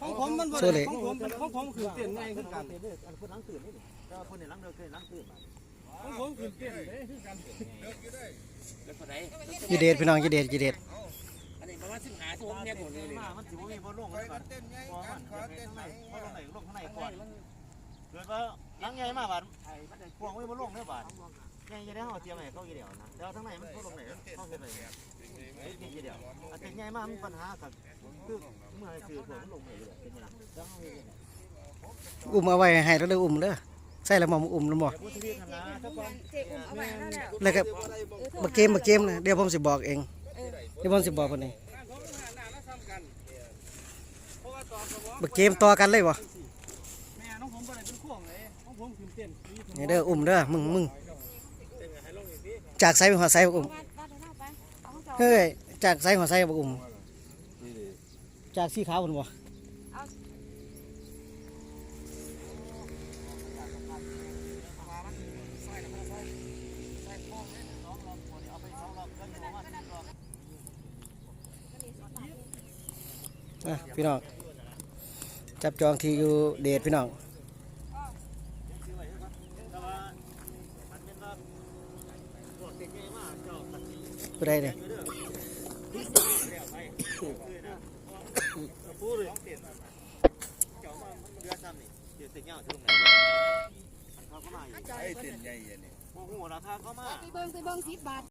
ของผมมันบ่โซ่เหล็ได้กของผมของผมคือเต้นใหญ่คือกันอันคนล้างตื่นนี่แต่ว่าคนในล้างเดินเคยล้างตื่นมาของผมคือเต้นเด้คือกันแล้วคนไหนยีเดชพี่น้องยีเดชยีเดชอันนี้ประมาณสิบหาชั่วโมงเนี่ยหมดเลยมามันสิบ่มีบ่ลงเลยก่อนพอมันขอเต้นไหนพอลงไหนลงข้างในก่อนเกิดว่าล้างใหญ่มาบาดพวงไว้บ่ลงเด้อบาดใหญ่จะได้เฮาเตรียมให้เขากี่เดียวนะแต่ว่าทางในมันบ่ลงไหนเฮาเฮ็ดอะไร กี่เดียวอันเป็นใหญ่มามีปัญหากับคือเมื่อซื้อพวกมันลงไหนอยู่เป็นใหญ่แล้วเฮาเฮ็ดอุ้มเอาไว้ให้เราเด้ออุ้มเด้อใส่ละหมอมอุ้มละหมออะถ้าก่อนเจอุ้มเอาไว้แล้วแล้วแล้วก็บักเกมบักเกมนะเดี๋ยวผมสิบอกเองเดี๋ยวผมสิบอกคนนี้บ้านผมมันหาหน้าแล้วซ้ำกันเพราะว่าตอนสมองบักเกมต่อกันเลยวะแม่น้องผมบ่ได้เป็นข่วงเลยของผมคือเต้นมีถุงนี่เด้ออุ้มเด้อมึงมึงจากไซไปหัวไซบักอุ้ม วัดวัดเท่าไป เอาของจอเฮ้ย จากไซหัวไซบักอุ้มจากสีขาวบนบ่อะพี่น้อง จับจองที่อยู่เดทพี่น้องเด็กใหญ่มาเจ้าตัดสิน ผู้ใดเนี่ยพูดเลยเจ้ามาเรือซ้ำนี่เดี๋ยวเสียงเงาที่ตรงไหนเขาก็มาอยู่จอยโอ้โหราคาเข้ามา ไปเบิ่งไปเบิ่งสิบบาท